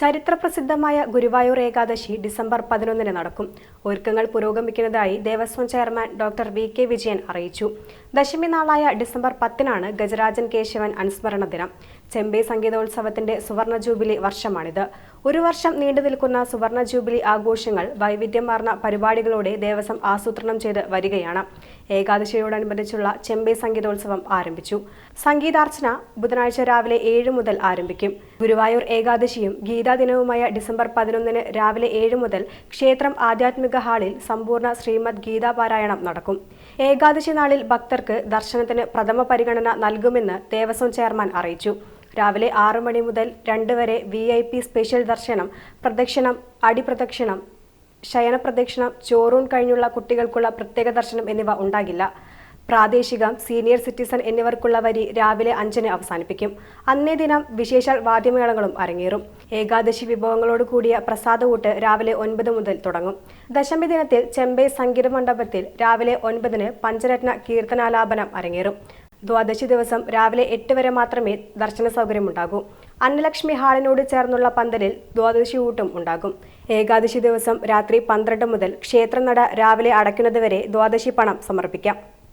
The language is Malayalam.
ചരിത്രപ്രസിദ്ധമായ ഗുരുവായൂർ ഏകാദശി ഡിസംബർ പതിനൊന്നിന് നടക്കും. ഒരുക്കങ്ങൾ പുരോഗമിക്കുന്നതായി Devaswom chairman doctor V K Vijayan അറിയിച്ചു. ദശമി നാളായ ഡിസംബർ പത്തിനാണ് ഗജരാജൻ കേശവൻ അനുസ്മരണ ദിനം. ചെമ്പൈ സംഗീതോത്സവത്തിന്റെ സുവർണ ജൂബിലി വർഷമാണിത്. ഒരു വർഷം നീണ്ടു നിൽക്കുന്ന സുവർണ ജൂബിലി ആഘോഷങ്ങൾ വൈവിധ്യമാർന്ന പരിപാടികളോടെ ദേവസ്വം ആസൂത്രണം ചെയ്ത് വരികയാണ്. ഏകാദശിയോടനുബന്ധിച്ചുള്ള ചെമ്പൈ സംഗീതോത്സവം ആരംഭിച്ചു. സംഗീതാർച്ചന ബുധനാഴ്ച രാവിലെ ഏഴ് മുതൽ ആരംഭിക്കും. ഗുരുവായൂർ ഏകാദശിയും ഗീതാ ദിനവുമായ ഡിസംബർ പതിനൊന്നിന് രാവിലെ ഏഴ് മുതൽ ക്ഷേത്രം ആധ്യാത്മിക ഹാളിൽ സമ്പൂർണ ശ്രീമദ് ഗീതാ പാരായണം നടക്കും. ഏകാദശി നാളിൽ ഭക്തർക്ക് ദർശനത്തിന് പ്രഥമ പരിഗണന നൽകുമെന്ന് ദേവസ്വം ചെയർമാൻ അറിയിച്ചു. രാവിലെ ആറു മണി മുതൽ രണ്ട് വരെ വി ഐ പി സ്പെഷ്യൽ ദർശനം പ്രദക്ഷിണം അടിപ്രദക്ഷിണം ശയനപ്രദക്ഷിണം ചോറൂൺ കഴിഞ്ഞുള്ള കുട്ടികൾക്കുള്ള പ്രത്യേക ദർശനം എന്നിവ ഉണ്ടാകില്ല. പ്രാദേശികം സീനിയർ സിറ്റിസൺ എന്നിവർക്കുള്ള വരി രാവിലെ അഞ്ചിന് അവസാനിപ്പിക്കും. അന്നേ ദിനം വിശേഷാൽ വാദ്യമേളങ്ങളും അരങ്ങേറും. ഏകാദശി വിഭവങ്ങളോട് കൂടിയ പ്രസാദകൂട്ട് രാവിലെ ഒൻപത് മുതൽ തുടങ്ങും. ദശമി ദിനത്തിൽ ചെമ്പൈ സംഗീത മണ്ഡപത്തിൽ രാവിലെ ഒൻപതിന് പഞ്ചരത്ന കീർത്തനാലാപനം അരങ്ങേറും. ദ്വാദശി ദിവസം രാവിലെ എട്ട് വരെ മാത്രമേ ദർശന സൗകര്യമുണ്ടാകൂ. അന്നലക്ഷ്മി ഹാളിനോട് ചേർന്നുള്ള പന്തലിൽ ദ്വാദശി ഊട്ടും ഉണ്ടാകും. ഏകാദശി ദിവസം രാത്രി പന്ത്രണ്ട് മുതൽ ക്ഷേത്രനട രാവിലെ അടയ്ക്കുന്നതുവരെ ദ്വാദശി പണം സമർപ്പിക്കാം.